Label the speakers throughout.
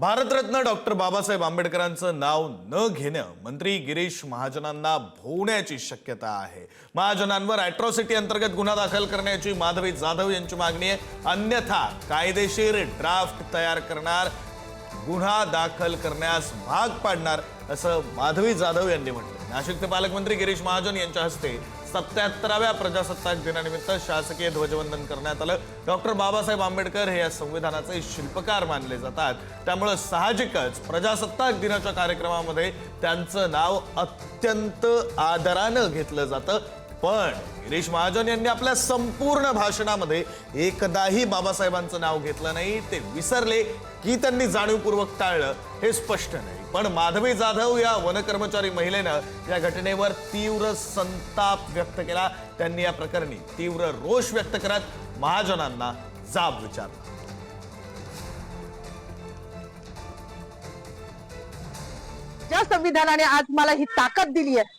Speaker 1: Bharat Ratna doctor Babasaheb आंबेडकरांचं नाव न घेणं मंत्री गिरीश महाजनांना भोवण्याची शक्यता आहे. महाजनांवर अॅट्रॉसिटी अंतर्गत गुन्हा दाखल करण्याची माधवी जाधव यांची मागणी आहे. अन्यथा कायदेशीर ड्राफ्ट तयार करणार गुन्हा दाखल करण्यास भाग पाडणार असं माधवी जाधव यांनी म्हटलं नाशिकचे पालकमंत्री गिरीश महाजन यांच्या हस्ते सत्याहत्तराव्या प्रजासत्ताक दिनानिमित्त शासकीय ध्वजवंदन करण्यात आलं. डॉक्टर बाबासाहेब आंबेडकर हे या संविधानाचे शिल्पकार मानले जातात. त्यामुळं साहजिकच प्रजासत्ताक दिनाच्या कार्यक्रमामध्ये त्यांचं नाव अत्यंत आदरानं घेतलं जातं. पण गिरीश महाजन यांनी आपल्या संपूर्ण भाषणामध्ये एकदाही बाबासाहेबांचं नाव घेतलं नाही. ते विसरले की त्यांनी जाणीवपूर्वक टाळलं हे स्पष्ट नाही. पण माधवी जाधव या वनकर्मचारी महिलेनं या घटनेवर तीव्र संताप व्यक्त केला. त्यांनी या प्रकरणी तीव्र रोष व्यक्त करत महाजनांना जाब विचारला.
Speaker 2: ज्या संविधानाने आज मला ही ताकद दिली आहे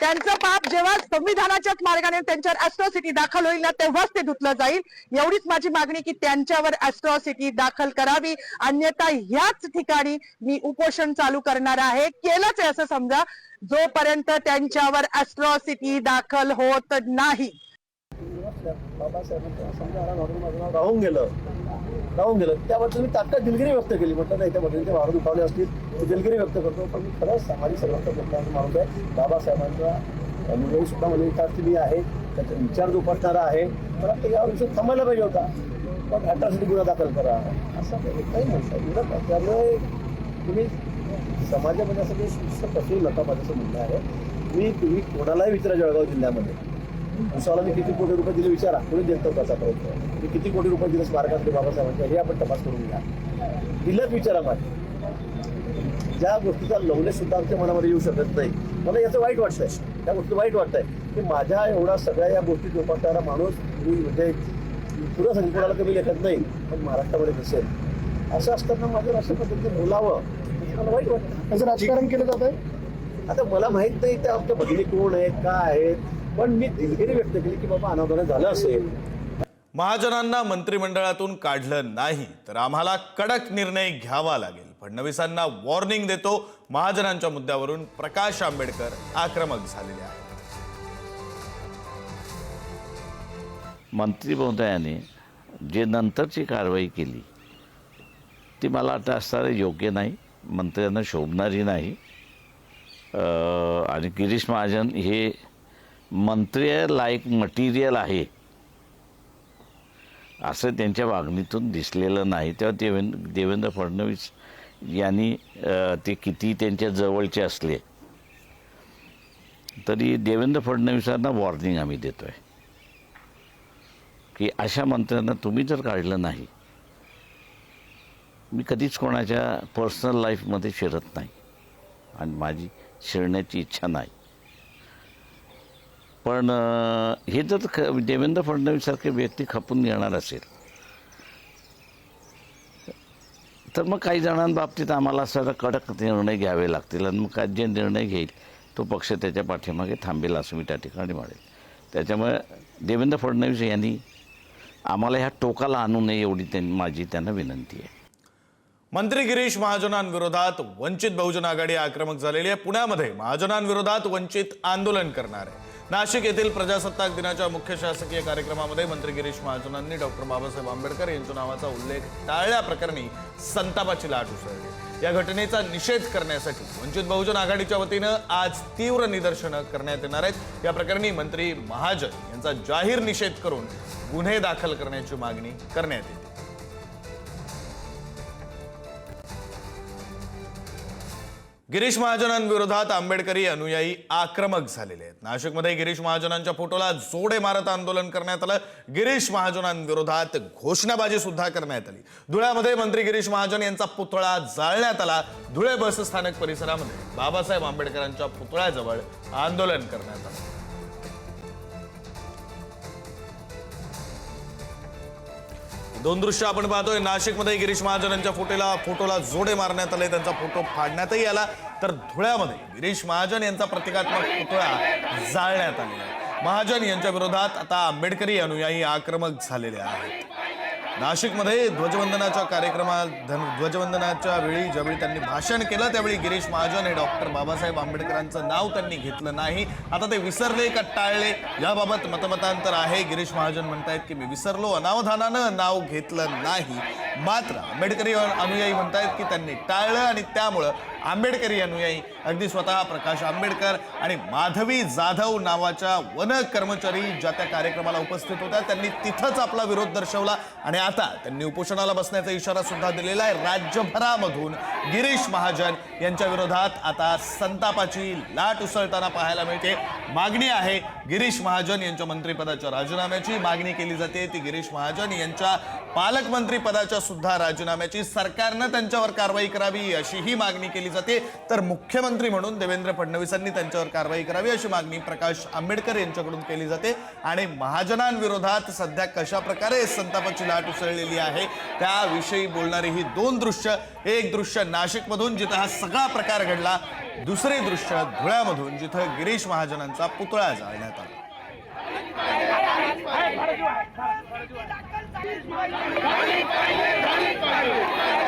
Speaker 2: त्यांचं पाप जेव्हा संविधानाच्याच मार्गाने त्यांच्यावर ऍस्ट्रॉसिटी दाखल होईल ना तेव्हाच ते धुतलं जाईल. एवढीच माझी मागणी की त्यांच्यावर ऍस्ट्रॉसिटी दाखल करावी. अन्यथा ह्याच ठिकाणी मी उपोषण चालू करणार आहे. केलंच आहे असं समजा. जोपर्यंत त्यांच्यावर ऍस्ट्रॉसिटी दाखल होत नाही.
Speaker 3: बाबासाहेबांचा माझं राहून गेलं. राहून गेलं. त्याबद्दल मी तात्काळ दिलगिरी व्यक्त केली. म्हटलं नाही त्या बद्दल वाढ दुखावले असतील. ते दिलगिरी व्यक्त करतो. पण मी खरंच सामाजिक सर्वांचा मोठा माणूस आहे बाबासाहेबांचा अनुभव सुद्धा म्हणजे मला विचार मी आहे. त्याचा विचार जोपासणारा आहे. मला ते या विषय थांबायला पाहिजे होता. पण अट्रॉसिटी गुन्हा दाखल करा. असं काही काही त्यामुळे तुम्ही समाजामध्ये असं काही शिस्त पसरू नका माझं असं म्हणणं आहे? मी तुम्ही कोणालाही विचारा जळगाव जिल्ह्यामध्ये. उसाला मी किती कोटी रुपये दिले विचारा. कोणी देतो कसा प्रयत्न. मी किती कोटी रुपये दिले स्मारकातले बाबासाहेबांच्या हे आपण तपास करून घ्या. दिलंच विचारा माझे ज्या गोष्टीचा लवलेस सुद्धा आमच्या मनामध्ये येऊ शकत नाही मला याचं वाईट वाटतंय. त्या गोष्टी वाईट वाटतंय. की माझ्या एवढा सगळ्या या गोष्टी जोपासणारा माणूस मी म्हणजे पुढं संकुलाला कमी लेखत नाही पण महाराष्ट्रामध्ये दिसेल. असं असताना माझं अशा पद्धतीने बोलावं मला वाईट वाटतं.
Speaker 4: त्याचं राजकारण केलं जात आहे
Speaker 3: आता मला माहीत नाही त्या आमच्या भगिनी कोण आहेत काय आहेत पण मी दिलगिरी व्यक्त केली की बाबा अनावरण झालं असेल.
Speaker 1: महाजनांना मंत्रिमंडळातून काढलं नाही तर आम्हाला कडक निर्णय घ्यावा लागेल. फडणवीसांना वॉर्निंग देतो महाजनांच्या मुद्द्यावरून प्रकाश आंबेडकर आक्रमक झालेले आहेत.
Speaker 5: मंत्री महोदयाने जे नंतरची कारवाई केली ती मला वाटतं असणारं योग्य नाही मंत्र्यांना शोभणारी नाही. आणि गिरीश महाजन हे मंत्री लायक मटेरियल आहे. असं त्यांच्या वागणीतून दिसलेलं नाही. तेव्हा देवेंद्र देवेंद्र फडणवीस यांनी ते किती त्यांच्या जवळचे असले. तरी देवेंद्र फडणवीसांना वॉर्निंग आम्ही देतो आहे की अशा मंत्र्यांना तुम्ही जर काढलं नाही मी कधीच कोणाच्या पर्सनल लाईफमध्ये शिरत नाही. आणि माझी शिरण्याची इच्छा नाही. पण हे जर ख देवेंद्र फडणवीससारखे व्यक्ती खपून घेणार असेल तर मग काही जणांबाबतीत आम्हाला असं कडक निर्णय घ्यावे लागतील आणि मग काय जे निर्णय घेईल. तो पक्ष त्याच्या पाठीमागे थांबेल असं मी त्या ठिकाणी म्हणेल. त्याच्यामुळे देवेंद्र फडणवीस यांनी आम्हाला ह्या टोकाला आणू नये एवढी त्यांनी माझी त्यांना विनंती आहे.
Speaker 1: मंत्री गिरीश महाजनांविरोधात वंचित बहुजन आघाडी आक्रमक झालेली आहे. पुण्यामध्ये महाजनांविरोधात वंचित आंदोलन करणार. आहे नाशिक येथील प्रजासत्ताक दिनाच्या मुख्य शासकीय कार्यक्रमामध्ये मंत्री गिरीश महाजनांनी डॉक्टर बाबासाहेब आंबेडकर यांच्या नावाचा उल्लेख टाळल्याप्रकरणी संतापाची लाट उसळली. या घटनेचा निषेध करण्यासाठी वंचित बहुजन आघाडीच्या वतीनं आज तीव्र निदर्शनं करण्यात येणार आहेत. या प्रकरणी मंत्री महाजन यांचा जाहीर निषेध करून गुन्हे दाखल करण्याची मागणी करण्यात येते. गिरीश महाजनांविरोधात आंबेडकरी अनुयायी आक्रमक झालेले आहेत. नाशिकमध्ये गिरीश महाजनांच्या फोटोला जोडे मारत आंदोलन करण्यात आलं. गिरीश महाजनांविरोधात घोषणाबाजी सुद्धा करण्यात आली. धुळ्यामध्ये मंत्री गिरीश महाजन यांचा पुतळा जाळण्यात आला. धुळे बस स्थानक परिसरामध्ये बाबासाहेब आंबेडकरांच्या पुतळ्याजवळ आंदोलन करण्यात आलं. दोन दृश्य आपण पाहतोय. नाशिकमध्ये गिरीश महाजन यांच्या फोटोला फोटोला जोडे मारण्यात आले. त्यांचा फोटो फाडण्यातही आला. तर धुळ्यामध्ये गिरीश महाजन यांचा प्रतिकात्मक पुतळा जाळण्यात आलेला आहे. महाजन यांच्या विरोधात आता आंबेडकरी अनुयायी आक्रमक झालेले आहेत. नाशिकमध्ये ध्वजवंदनाच्या कार्यक्रमात धन- ध्वजवंदनाच्या वेळी ज्यावेळी त्यांनी भाषण केलं त्यावेळी गिरीश महाजन हे डॉक्टर बाबासाहेब आंबेडकरांचं नाव त्यांनी घेतलं नाही. आता ते विसरले का टाळले? याबाबत मतमतांतर आहे. गिरीश महाजन म्हणतायत की मी विसरलो. अनावधानानं नाव घेतलं नाही. मात्र आंबेडकरी अनुयायी म्हणतायत की त्यांनी टाळलं आणि त्यामुळं आंबेडकरी अनुयायी अगदी स्वतः प्रकाश आंबेडकर आणि माधवी जाधव नावाच्या वन कर्मचारी ज्या त्या कार्यक्रमाला उपस्थित होत्या त्यांनी तिथंच आपला विरोध दर्शवला आणि आता त्यांनी उपोषणाला बसण्याचा इशारा सुद्धा दिलेला आहे. राज्यभरामधून गिरीश महाजन यांच्या विरोधात आता संतापाची लाट उसळताना पाहायला मिळते. मागणी आहे गिरीश महाजन यांच्या मंत्रिपदाच्या राजीनाम्याची. मागणी केली जाते ती गिरीश महाजन यांच्या पालकमंत्री पदाच्या सुद्धा राजीनाम्याची. सरकारनं त्यांच्यावर कारवाई करावी अशी ही मागणी केली जाते. तर मुख्यमंत्री म्हणून देवेंद्र फडणवीसांनी त्यांच्यावर कारवाई करावी अशी मागणी प्रकाश आंबेडकर यांच्याकडून केली जाते. आणि महाजनांविरोधात सध्या कशा प्रकारे संतापाची लाट उसळलेली आहे त्याविषयी बोलणारी ही दोन दृश्य. एक दृश्य नाशिकमधून जिथं हा सगळा प्रकार घडला. दुसरे दृश्य धुळ्यामधून जिथं गिरीश महाजनांचा पुतळा जाळण्यात आला.
Speaker 6: Hey!